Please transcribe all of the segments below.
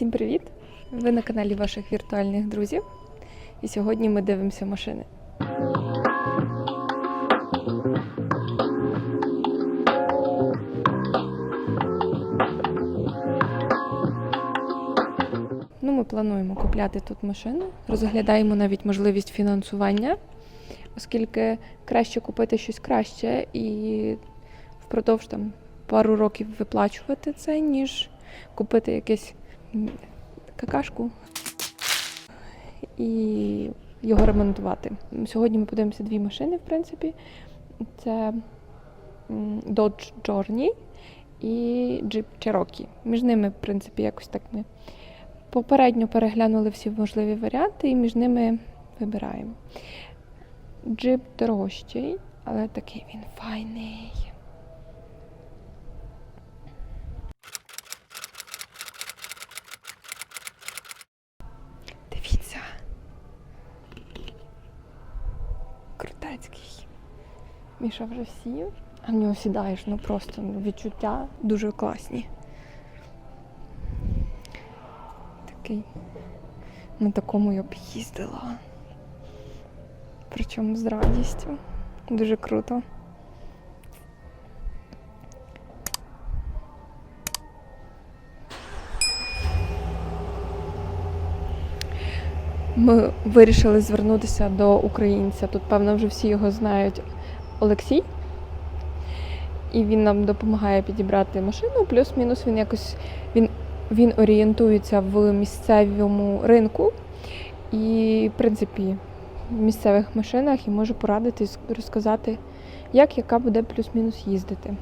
Всім привіт! Ви на каналі ваших віртуальних друзів. І сьогодні ми дивимося машини. Ну, ми плануємо купляти тут машину, розглядаємо навіть можливість фінансування, оскільки краще купити щось краще і впродовж там пару років виплачувати це, ніж купити якесь какашку і його ремонтувати. Сьогодні ми подивимося дві машини, в принципі. Це Dodge Journey і Jeep Cherokee. Між ними, в принципі, якось так ми попередньо переглянули всі можливі варіанти і між ними вибираємо. Джип дорожчий, але такий він файний. Крутецький. Міша вже сів, а в нього сідаєш, ну просто відчуття дуже класні. Такий. На такому я б їздила. Причому з радістю. Дуже круто. Ми вирішили звернутися до українця. Тут, певно, вже всі його знають. Олексій. І він нам допомагає підібрати машину. Плюс-мінус він якось він, він орієнтується в місцевому ринку і, в принципі, в місцевих машинах і може порадити розказати, як яка буде плюс-мінус їздити.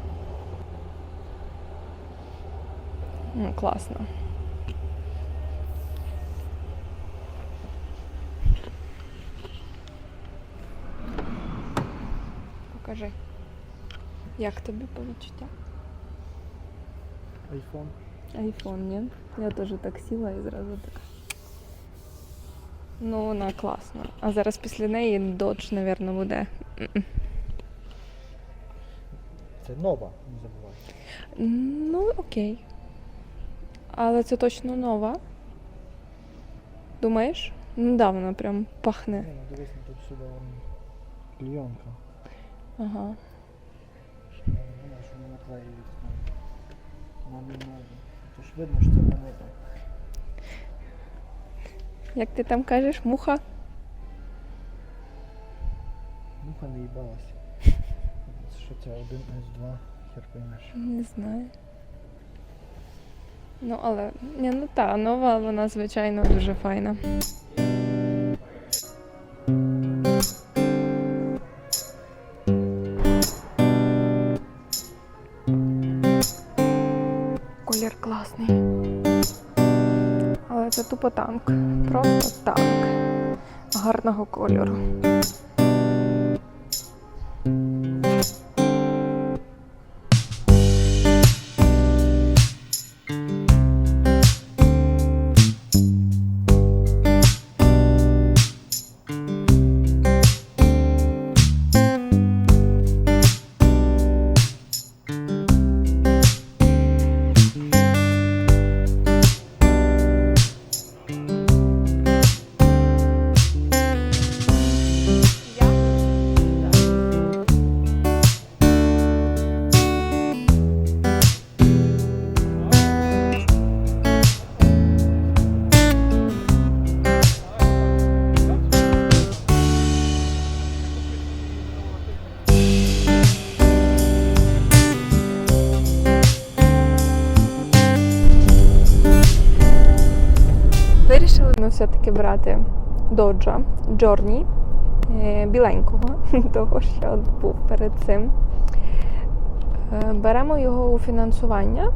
Ну, класно. Покажи. Як тобі по відчуттях? Айфон. Айфон, ні? Я теж так сіла і зразу так. Ну, вона класна. А зараз після неї Dodge, мабуть, буде. Це нова, не забувай. Ну, окей. Але це точно нова. Думаєш? Ну да, вона прям пахне. Ну, дивись, ну, тут сюди вон клейонка. Ага. Вона що не наклеюється. Вона не. Тож видно, що це не нова. Як ти там кажеш, муха? Муха не їбалася. Що це один С2, хер поймеш. Не знаю. Ну, але ні, ну та, нова, вона, звичайно, дуже файна. Колір класний. Але це тупо танк. Просто танк. Гарного кольору. Вирішили ми все-таки брати доджа Джорні е, біленького, того, що от був перед цим. Е, Беремо його у фінансування.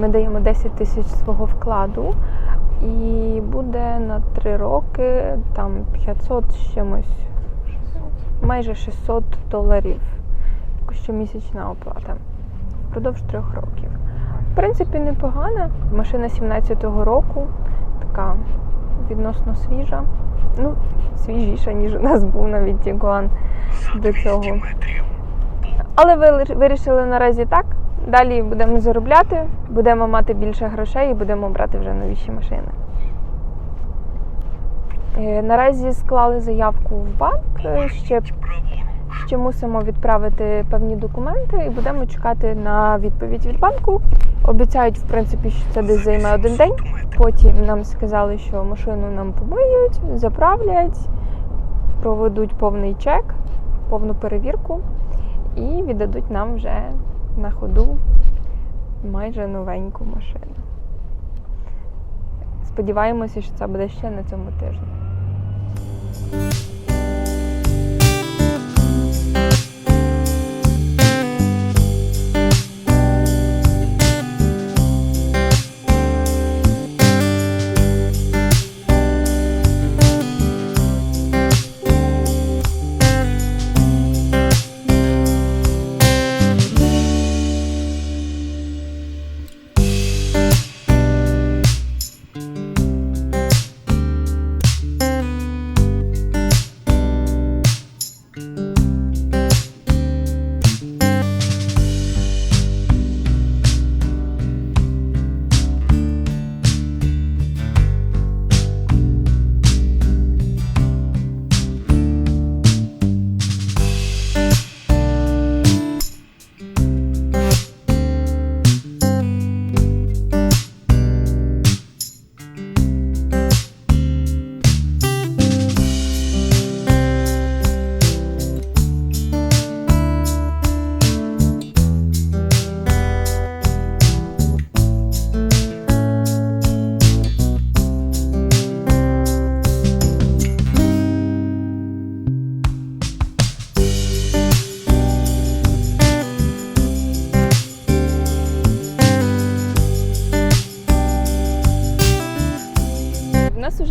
Ми даємо 10 тисяч свого вкладу і буде на 3 роки там 500 з чимось, майже 600 доларів. Щомісячна оплата впродовж трьох років. В принципі, непогана. Машина 17-го року, така відносно свіжа. Ну, свіжіша, ніж у нас був навіть Тігуан до цього. Але ви вирішили наразі так Далі будемо заробляти, будемо мати більше грошей і будемо брати вже новіші машини. Е, Наразі склали заявку в банк. Ще, ще мусимо відправити певні документи і будемо чекати на відповідь від банку. Обіцяють, в принципі, що це десь займе один день. Потім нам сказали, що машину нам помиють, заправлять, проведуть повний чек, повну перевірку і віддадуть нам вже на ходу майже новеньку машину. Сподіваємося, що це буде ще на цьому тижні.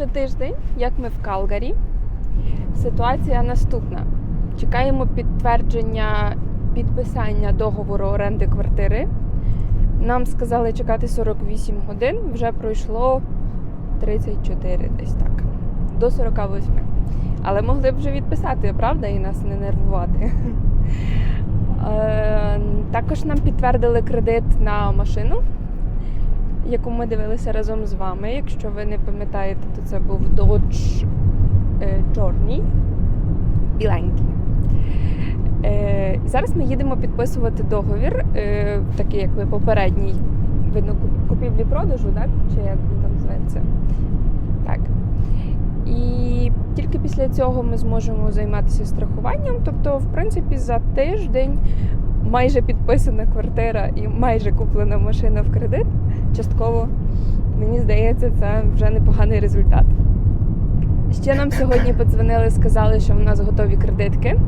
Тиждень, як ми в Калгарі. Ситуація наступна. Чекаємо підтвердження підписання договору оренди квартири. Нам сказали чекати 48 годин, вже пройшло 34 десь так. До 48. Але могли б вже відписати, правда, і нас не нервувати. Е, Також нам підтвердили кредит на машину, яку ми дивилися разом з вами. Якщо ви не пам'ятаєте, то це був Dodge е, чорний, біленький. Е, Зараз ми їдемо підписувати договір, е, такий як ви попередній, видно, купівлі-продажу, так? Чи як він там зветься? Так. І тільки після цього ми зможемо займатися страхуванням. Тобто, в принципі, за тиждень майже підписана квартира і майже куплена машина в кредит. Частково, мені здається, це вже непоганий результат. Ще нам сьогодні подзвонили, сказали, що в нас готові кредитки.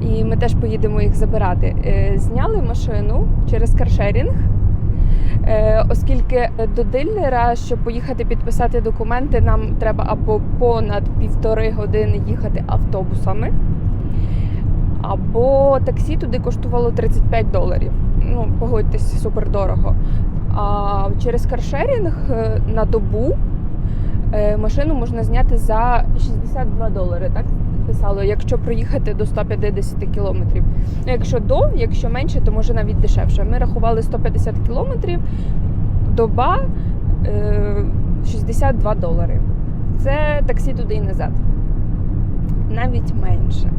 І ми теж поїдемо їх забирати. Е, Зняли машину через каршерінг. Е, Оскільки до дилера, щоб поїхати підписати документи, нам треба або понад півтори години їхати автобусами, або таксі туди коштувало 35 доларів. Ну, погодьтесь, супер дорого. А через каршерінг е, на добу е, машину можна зняти за 62 долари, так писало, якщо проїхати до 150 кілометрів. Ну, Якщо до, якщо менше, то може навіть дешевше. Ми рахували 150 кілометрів, доба е, 62 долари. Це таксі туди і назад. Навіть менше.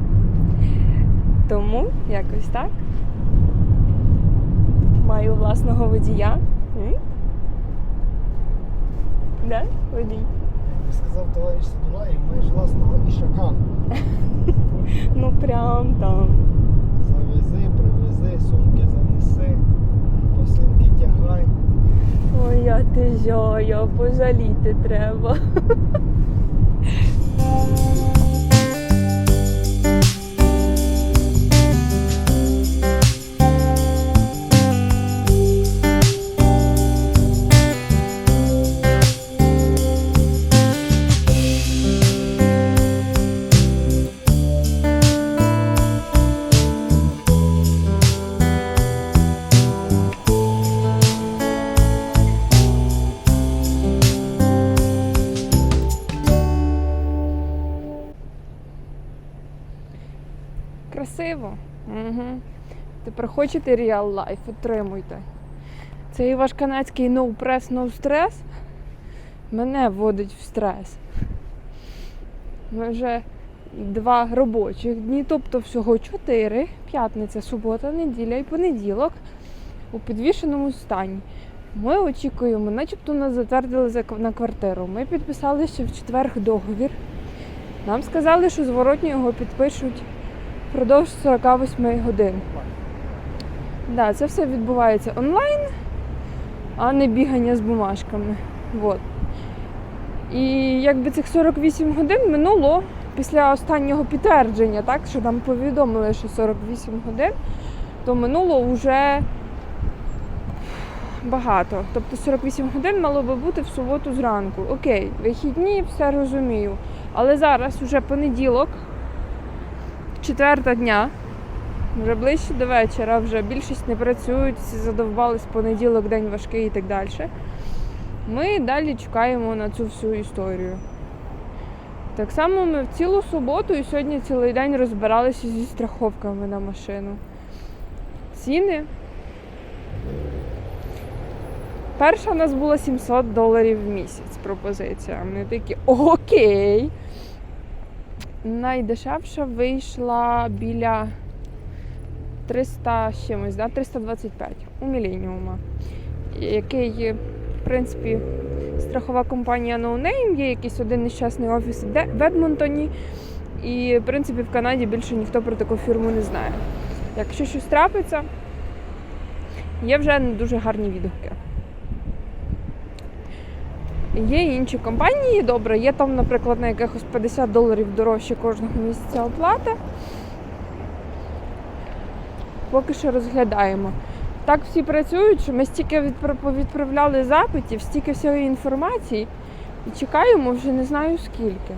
Тому якось так. Маю власного водія. М? Да? Водій. Як сказав товариш Садулаєв, маєш власного ішака. Ну прям там. Завези, привези, сумки занеси, посилки тягай. Ой, я ти жая, пожаліти треба. Тепер хочете реал лайф, отримуйте. Цей ваш канадський no press, no stress мене вводить в стрес. Ми вже два робочих дні, тобто всього чотири. П'ятниця, субота, неділя і понеділок у підвішеному стані. Ми очікуємо, начебто нас затвердили на квартиру. Ми підписали ще в четвер договір. Нам сказали, що зворотньо його підпишуть впродовж 48 годин. Да, це все відбувається онлайн, а не бігання з бумажками. Вот. І якби цих 48 годин минуло після останнього підтвердження, так, що нам повідомили, що 48 годин, то минуло вже багато. Тобто 48 годин мало би бути в суботу зранку. Окей, вихідні, все розумію. Але зараз уже понеділок, четверта дня, вже ближче до вечора, вже більшість не працюють, всі задовбались понеділок, день важкий і так далі. Ми далі чекаємо на цю всю історію. Так само ми в цілу суботу і сьогодні цілий день розбиралися зі страховками на машину. Ціни. Перша у нас була 700 доларів в місяць пропозиція. Ми такі окей. Найдешевша вийшла біля 300 з чимось, да? 325 у міленіума, який, в принципі, страхова компанія No Name, є якийсь один нещасний офіс в Едмонтоні. І, в принципі, в Канаді більше ніхто про таку фірму не знає. Якщо щось трапиться, є вже не дуже гарні відгуки. Є інші компанії, добре, є там, наприклад, на якихось 50 доларів дорожче кожного місяця оплата. Поки що розглядаємо. Так всі працюють, що ми стільки відпра- відправляли запитів, стільки всієї інформації і чекаємо вже не знаю скільки.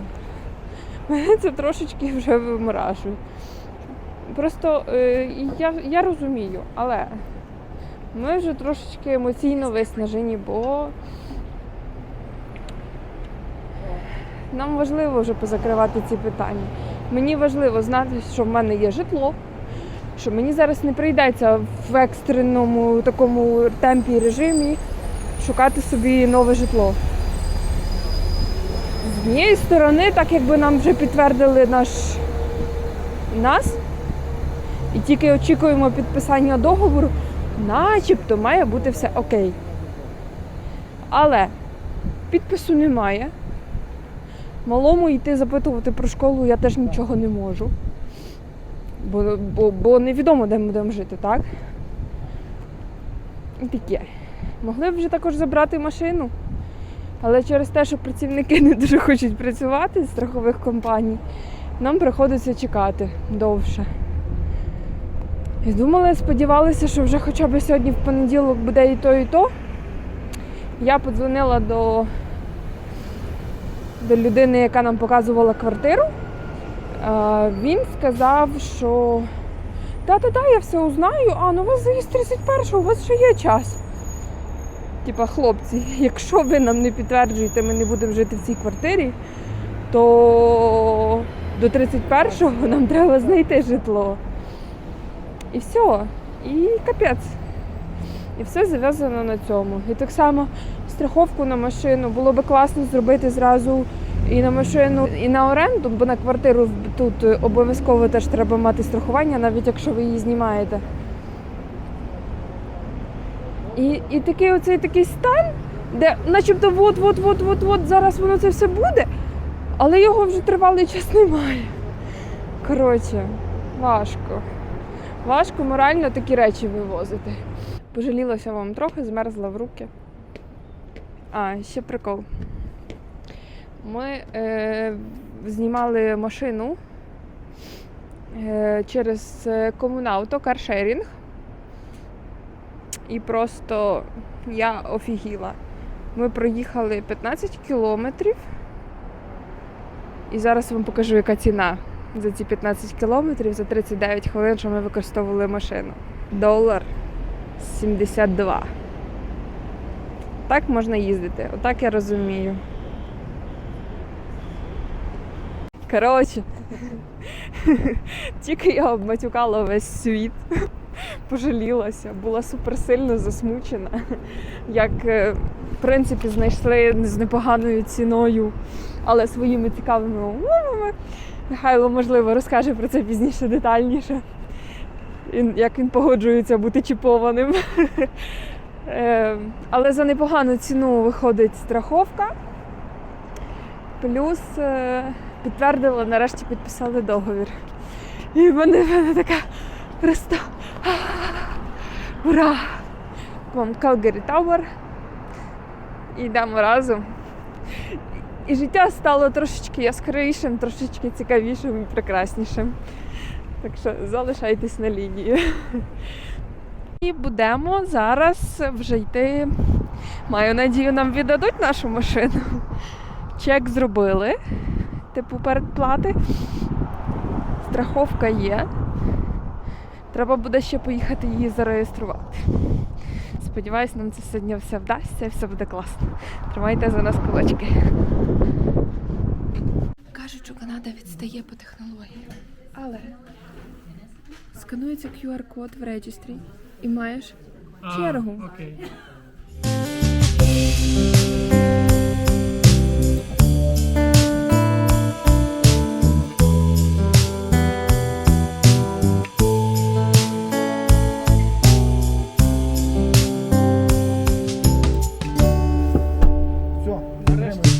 Мене це трошечки вже виморажує. Просто е, я, я розумію, але ми вже трошечки емоційно виснажені, бо нам важливо вже позакривати ці питання. Мені важливо знати, що в мене є житло, що мені зараз не прийдеться в екстреному такому темпі і режимі шукати собі нове житло. З однієї сторони, так якби нам вже підтвердили наш нас, і тільки очікуємо підписання договору, начебто має бути все окей. Але підпису немає. Малому йти запитувати про школу я теж нічого не можу. Бо, бо, бо невідомо, де ми будемо жити, так? І таке. Могли б вже також забрати машину. Але через те, що працівники не дуже хочуть працювати з страхових компаній, нам приходиться чекати довше. І думали, сподівалися, що вже хоча б сьогодні в понеділок буде і то, і то. Я подзвонила до, до людини, яка нам показувала квартиру. Він сказав, що та-та-та, я все узнаю, а ну у вас заїзд 31 у вас ще є час. Типа, хлопці, якщо ви нам не підтверджуєте, ми не будемо жити в цій квартирі, то до 31-го нам треба знайти житло. І все. І капець. І все зав'язано на цьому. І так само страховку на машину було би класно зробити зразу і на машину, і на оренду, бо на квартиру тут е, обов'язково теж треба мати страхування, навіть якщо ви її знімаєте. І, і такий оцей такий стан, де начебто от-от-от-от-от зараз воно це все буде, але його вже тривалий час немає. Коротше, важко. Важко морально такі речі вивозити. Пожалілася вам трохи, змерзла в руки. А, ще прикол. Ми е, знімали машину е, через е, комунауто, каршерінг. І просто я офігіла. Ми проїхали 15 кілометрів. І зараз вам покажу, яка ціна за ці 15 кілометрів за 39 хвилин, що ми використовували машину. Долар 72. Так можна їздити. Отак я розумію. Коротше, тільки я обматюкала весь світ. пожалілася, була суперсильно засмучена. Як, е, в принципі, знайшли з непоганою ціною, але своїми цікавими умовами. Михайло, можливо, розкаже про це пізніше детальніше. Як він погоджується бути чіпованим. Е, Але за непогану ціну виходить страховка. Плюс е, підтвердили, нарешті підписали договір. І в мене, в мене така просто ура! Вам Calgary Tower. І йдемо разом. І життя стало трошечки яскравішим, трошечки цікавішим і прекраснішим. Так що залишайтесь на лінії. І будемо зараз вже йти. Маю надію, нам віддадуть нашу машину. Чек зробили, типу передплати. Страховка є. Треба буде ще поїхати її зареєструвати. Сподіваюсь, нам це сьогодні все вдасться і все буде класно. Тримайте за нас кулачки. Кажуть, що Канада відстає по технології. Але сканується QR-код в реєстрі і маєш чергу. Окей. Нарешті.